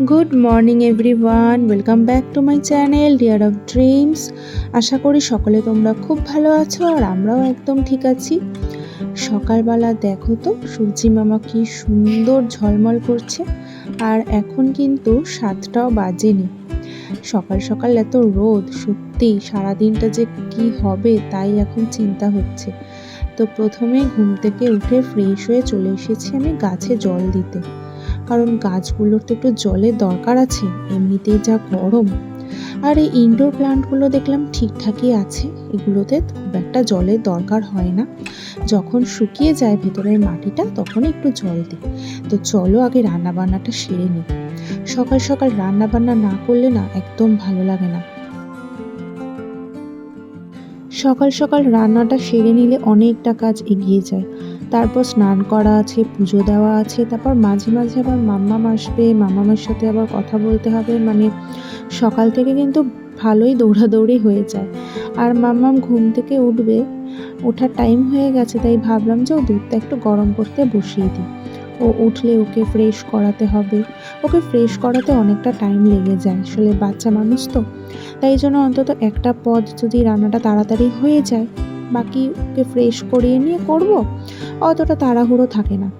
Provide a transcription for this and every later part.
Good morning everyone welcome back to my channel dear of dreams আশা করি সকলে তোমরা খুব ভালো আছো আর আমরাও একদম ঠিক আছি। সকালবেলা দেখো তো, সূর্যি মামা কি সুন্দর ঝলমল করছে। আর এখন কিন্তু সাতটাও বাজেনি। সকাল সকাল এত রোদ, সত্যি সারাদিনটা যে কি হবে তাই এখন চিন্তা হচ্ছে। তো প্রথমে ঘুম থেকে উঠে ফ্রেশ হয়ে চলে এসেছি আমি গাছে জল দিতে। কারণ গাছগুলোর তো একটু জলের দরকার আছে, এমনিতেই যা গরম। আর এই ইনডোর প্লান্টগুলো দেখলাম ঠিকঠাকই আছে, এগুলোতে খুব একটা জলের দরকার হয় না। যখন শুকিয়ে যায় ভেতরের মাটিটা, তখন একটু জল দিই। তো চলো আগে রান্না বান্নাটা সেরে নিই। সকাল সকাল রান্না বান্না না করলে না একদম ভালো লাগে না। সকাল সকাল রান্নাটা সেরে নিলে অনেকটা কাজ এগিয়ে যায়। তারপর স্নান করা আছে, পুজো দেওয়া আছে, তারপর মাঝে মাঝে আবার মাম্মাম আসবে, মাম্মামের সাথে আবার কথা বলতে হবে মানে সকাল থেকে কিন্তু ভালোই দৌড়াদৌড়ি হয়ে যায়। আর মাম্মাম ঘুম থেকে উঠবে, ওঠার টাইম হয়ে গেছে, তাই ভাবলাম যে ও দুধটা একটু গরম করতে বসিয়ে দিই। ও উঠলে ওকে ফ্রেশ করাতে হবে। ওকে ফ্রেশ করাতে অনেকটা টাইম লেগে যায়, আসলে বাচ্চা মানুষ তো। তাই জন্য অন্তত একটা পদ যদি রান্নাটা তাড়াতাড়ি হয়ে যায় বাকি ওকে ফ্রেশ করিয়ে নিয়ে করব, অতটা তাড়াহুড়ো থাকে না।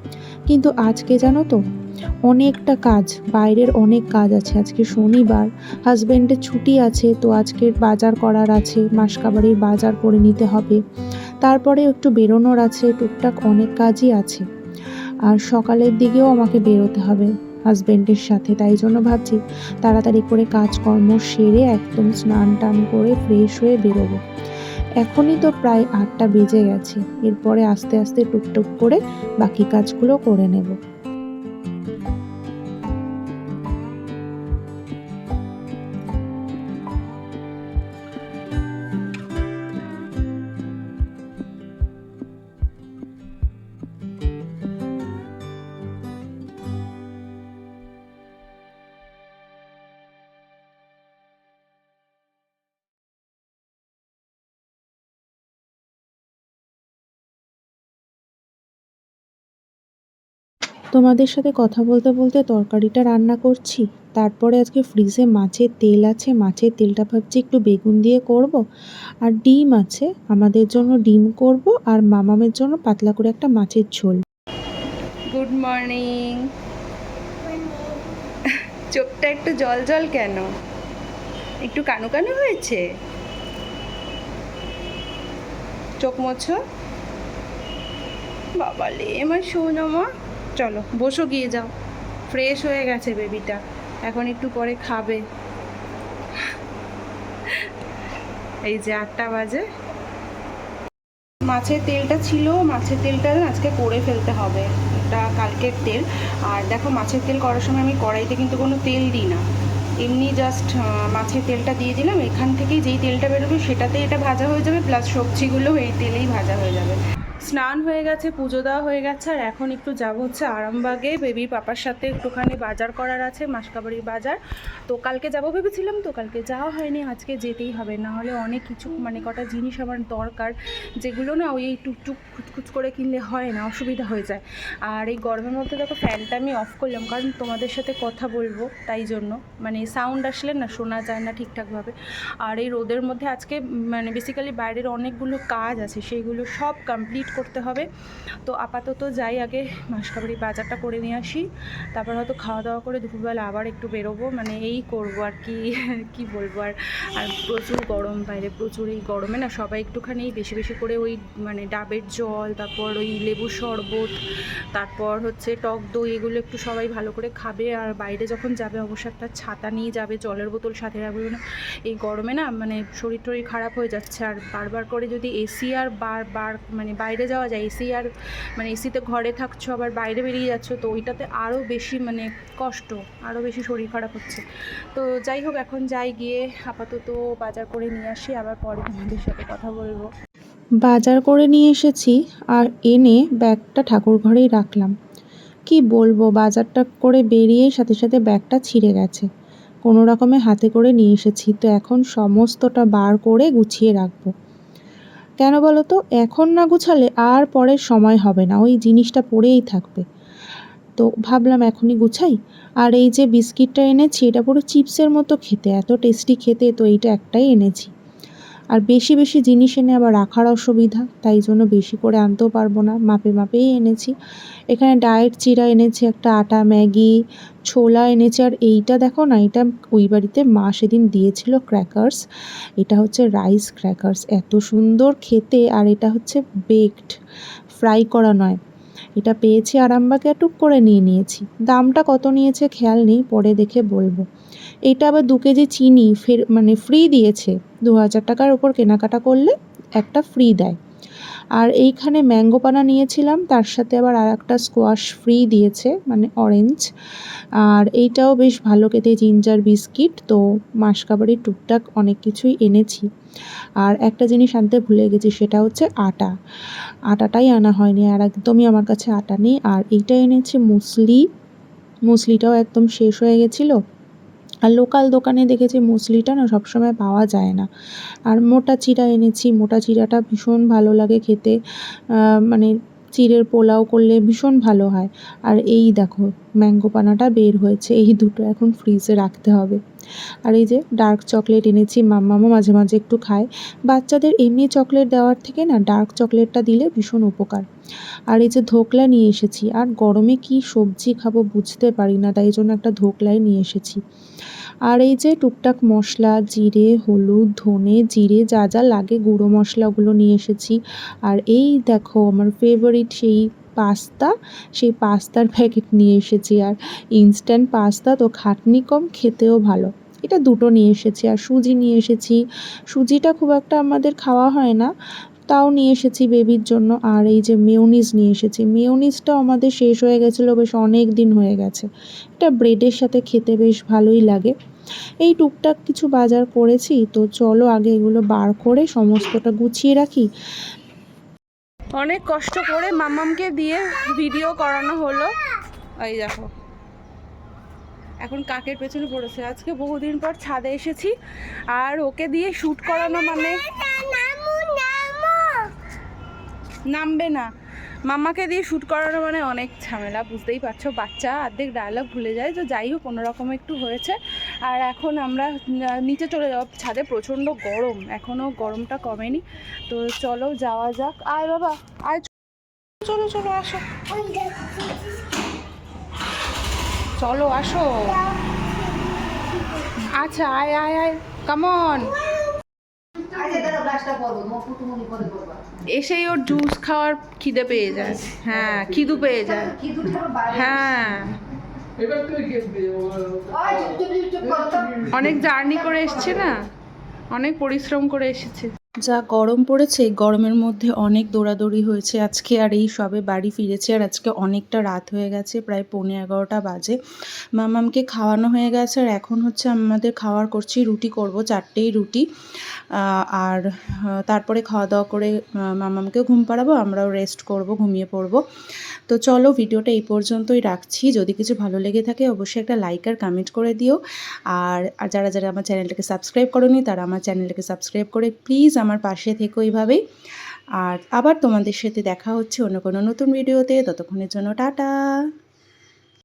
কিন্তু আজকে জানো তো, অনেকটা কাজ, বাইরের অনেক কাজ আছে। আজকে শনিবার হাজব্যান্ডের ছুটি আছে, তো আজকের বাজার করার আছে মাসকাবাড়ির বাজার করে নিতে হবে। তারপরে একটু বেরোনোর আছে, টুকটাক অনেক কাজই আছে। আর সকালের দিকেও আমাকে বেরোতে হবে হাজব্যান্ডের সাথে, তাই জন্য ভাবছি তাড়াতাড়ি করে কাজকর্ম সেরে একদম স্নান টান করে ফ্রেশ হয়ে বেরোবো। এখনই তো প্রায় আটটা বেজে গেছে। এরপরে আস্তে আস্তে টুকটুক করে বাকি কাজগুলো করে নেব। তোমাদের সাথে কথা বলতে বলতে তরকারিটা রান্না করছি। তারপরে আজকে ফ্রিজে মাছের তেল আছে। মাছের তেলটা ভাবছি একটু বেগুন দিয়ে করব। আর ডিম আছে। আমাদের জন্য ডিম করব আর মামামের জন্য পাতলা করে একটা মাছের ঝোল। গুড মর্নিং চোখটা একটু জল জল কেন? একটু কানো কানো হয়েছে? চোখ মোছো? বাবালে আমার সোনামা চলো, বসো গিয়ে যাও। ফ্রেশ হয়ে গেছে বেবিটা এখন একটু পরে খাবে। এই যে আটটা বাজে। মাছের তেলটা ছিল, মাছের তেলটা আজকে করে ফেলতে হবে। এটা কালকের তেল। আর দেখো, মাছের তেল করার সময় আমি কড়াইতে কিন্তু কোনো তেল দিই না। এমনি জাস্ট মাছের তেলটা দিয়ে দিলাম। এখান থেকেই যেই তেলটা বেরোবে সেটাতে এটা ভাজা হয়ে যাবে প্লাস সবজিগুলো এই তেলেই ভাজা হয়ে যাবে। স্নান হয়ে গেছে, পুজো দেওয়া হয়ে গেছে, আর এখন একটু যাব হচ্ছে আরামবাগে। বেবির পাপার সাথে একটুখানি বাজার করার আছে, মাসকাবাড়ির বাজার। তো কালকে যাব ভেবেছিলাম, তো কালকে যাওয়া হয়নি, আজকে যেতেই হবে। না হলে অনেক কিছু মানে কটা জিনিস আমার দরকার, যেগুলো না ওই টুকটুক খুচখুচ করে কিনলে হয় না, অসুবিধা হয়ে যায়। আর এই গরমের মধ্যে দেখো ফ্যানটা আমি অফ করলাম, কারণ তোমাদের সাথে কথা বলব তাই জন্য। মানে সাউন্ড আসলে না শোনা যায় না ঠিকঠাকভাবে। আর এই রোদের মধ্যে আজকে মানে বেসিক্যালি বাইরের অনেকগুলো কাজ আছে, সেইগুলো সব কমপ্লিট করতে হবে। তো আপাতত যাই আগে মাসকাবাড়ি বাজারটা করে নিয়ে আসি। তারপর হয়তো খাওয়া দাওয়া করে দুপুরবেলা আবার একটু বেরোবো। মানে এই করব আর কি কি বলব আর আর প্রচুর গরম বাইরে, প্রচুর এই গরমে না সবাই একটুখানি বেশি বেশি করে ওই মানে ডাবের জল, তারপর ওই লেবু শরবত, তারপর হচ্ছে টক দই, এগুলো একটু সবাই ভালো করে খাবে। আর বাইরে যখন যাবে অবশ্য একটা ছাতা নিয়ে যাবে, জলের বোতল, সাথে রাখবে না এই গরমে না মানে শরীর টরীর খারাপ হয়ে যাচ্ছে। আর বারবার করে যদি এসি আর বার বার মানে বাইরে যাওয়া যায়। এসি আর মানে এসিতে ঘরে থাকছো, আবার বাইরে বেরিয়ে যাচ্ছ, তো ওইটাতে আরও বেশি মানে কষ্ট আরও বেশি শরীর খারাপ হচ্ছে। তো যাই হোক, এখন যাই গিয়ে আপাতত বাজার করে নিয়ে আসি, আবার পরে তোমাদের সাথে কথা বলব। বাজার করে নিয়ে এসেছি, আর এনে ব্যাগটা ঠাকুর ঘরেই রাখলাম। কি বলব, বাজারটা করে বেরিয়ে সাথে সাথে ব্যাগটা ছিঁড়ে গেছে। কোনো রকমে হাতে করে নিয়ে এসেছি, তো এখন সমস্তটা বার করে গুছিয়ে রাখব। কেন বলো তো? এখন না গুছালে আর পরে সময় হবে না, ওই জিনিসটা পড়েই থাকবে। তো ভাবলাম এখনই গুছাই। আর এই যে বিস্কিটটা এনেছি, এটা পুরো চিপসের মতো খেতে, এত টেস্টি খেতে, তো এইটা একটাই এনেছি। আর বেশি বেশি জিনিস এনে আবার রাখার অসুবিধা, তাই জন্য বেশি করে আনতেও পারব না। মাপে মাপেই এনেছি। এখানে ডায়েট চিরা এনেছি, একটা আটা, ম্যাগি, ছোলা এনেছি। আর এইটা দেখো না, এটা ওই বাড়িতে মা সেদিন দিয়েছিল ক্র্যাকার্স এটা হচ্ছে রাইস ক্র্যাকার্স এত সুন্দর খেতে। আর এটা হচ্ছে বেকড ফ্রাই করা নয়। এটা পেয়েছি আরামবাগে টুক করে নিয়ে নিয়েছি। দামটা কত নিয়েছে খেয়াল নেই, পরে দেখে বলব। এটা আবার দু কেজি চিনি ফের মানে ফ্রি দিয়েছে। দু হাজার টাকার ওপর কেনাকাটা করলে একটা ফ্রি দেয়। আর এইখানে ম্যাঙ্গো পানা নিয়েছিলাম, তার সাথে আবার আর একটা স্কোয়াশ ফ্রি দিয়েছে মানে অরেঞ্জ আর এইটাও বেশ ভালো খেতে জিঞ্জার বিস্কিট তো মাসকাবাড়ির টুকটাক অনেক কিছুই এনেছি। আর একটা জিনিস আনতে ভুলে গেছি, সেটা হচ্ছে আটা। আটাটাই আনা হয়নি, আর একদমই আমার কাছে আটা নেই। আর এইটা এনেছি মুসলি। মুসলিটাও একদম শেষ হয়ে গেছিল। আর লোকাল দোকানে দেখেছি মুসলিটা না সবসময় পাওয়া যায় না। আর মোটা চিরা এনেছি, মোটা চিরাটা ভীষণ ভালো লাগে খেতে। মানে চিড়ের পোলাও করলে ভীষণ ভালো হয়। আর এই দেখো ম্যাঙ্গো পানাটা বের হয়েছে, এই দুটো এখন ফ্রিজে রাখতে হবে। আর এই যে ডার্ক চকলেট এনেছি, মাম্মামও মাঝে মাঝে একটু খায়। বাচ্চাদের এমনি চকলেট দেওয়ার থেকে না ডার্ক চকলেটটা দিলে ভীষণ উপকার। আর এই যে ধোকলা নিয়ে এসেছি, আর গরমে কি সবজি খাব বুঝতে পারি না, তাই জন্য একটা ধোকলাই নিয়ে এসেছি। আর এই যে টুকটাক মশলা, জিরে, হলুদ, ধনে, জিরে যা যা লাগে গুঁড়ো মশলাগুলো নিয়ে এসেছি। আর এই দেখো আমার ফেভারিট সেই পাস্তা, সেই পাস্তার প্যাকেট নিয়ে এসেছি। আর ইনস্ট্যান্ট পাস্তা তো খাটনি কম, খেতেও ভালো। এটা দুটো নিয়ে এসেছি। আর সুজি নিয়ে এসেছি। সুজিটা খুব একটা আমাদের খাওয়া হয় না। তাও নিয়ে এসেছি বেবির জন্য আর এই যে মেয়োনিজ নিয়ে এসেছি। মেয়োনিজটাও আমাদের শেষ হয়ে গেছিল বেশ অনেক দিন হয়ে গেছে। এটা ব্রেডের সাথে খেতে বেশ ভালোই লাগে। এই টুকটাক কিছু বাজার করেছি তো চলো আগে এগুলো বার করে সমস্তটা গুছিয়ে রাখি। অনেক কষ্ট করে মামামকে দিয়ে ভিডিও করানো হলো। এই দেখো। এখন কাকের পেছনে পড়েছে। আজকে বহুদিন পর ছাদে এসেছি আর ওকে দিয়ে শ্যুট করানো মানে নামবে না। মামাকে দিয়ে শ্যুট করানো মানে অনেক ঝামেলা, বুঝতেই পারছ। বাচ্চা অর্ধেক ডায়লগ ভুলে যায়, তো যাই হোক, কোনো রকম একটু হয়েছে। আর এখন আমরা নিচে চলে যাব। ছাদে প্রচণ্ড গরম, এখনও গরমটা কমেনি। তো চলো যাওয়া যাক। আয় বাবা, আয়, চলো চলো, আসো। চলো, আসো। আচ্ছা আয় আয় আয়। কামন এসেই ওর জুস খাওয়ার খিদে পেয়ে যায় হ্যাঁ খিদু পেয়ে যায় হ্যাঁ অনেক জার্নি করে এসছে না অনেক পরিশ্রম করে এসেছে যা গরম পড়েছে গরমের মধ্যে অনেক দৌড়াদৌড়ি হয়েছে। আজকে আর এই সবে বাড়ি ফিরেছে আর আজকে অনেকটা রাত হয়ে গেছে, প্রায় পৌনে এগারোটা বাজে। মামামকে খাওয়ানো হয়ে গেছে আর এখন হচ্ছে আমাদের খাওয়ার করছি, রুটি করব, চারটেই রুটি। আর তারপরে খাওয়া দাওয়া করে মামামকে ঘুম পাড়াবো, আমরাও রেস্ট করব, ঘুমিয়ে পড়ব। তো চলো ভিডিওটা এই পর্যন্তই রাখছি। যদি কিছু ভালো লেগে থাকে অবশ্যই একটা লাইক আর কমেন্ট করে দিও। আর আর যারা যারা আমার চ্যানেলটাকে সাবস্ক্রাইব করোনি তারা আমার চ্যানেলটাকে সাবস্ক্রাইব করে প্লিজ আমার পাশে থেকো এইভাবেই। আর আবার তোমাদের সাথে দেখা হচ্ছে অন্য কোনো নতুন ভিডিওতে। ততক্ষণের জন্য টাটা।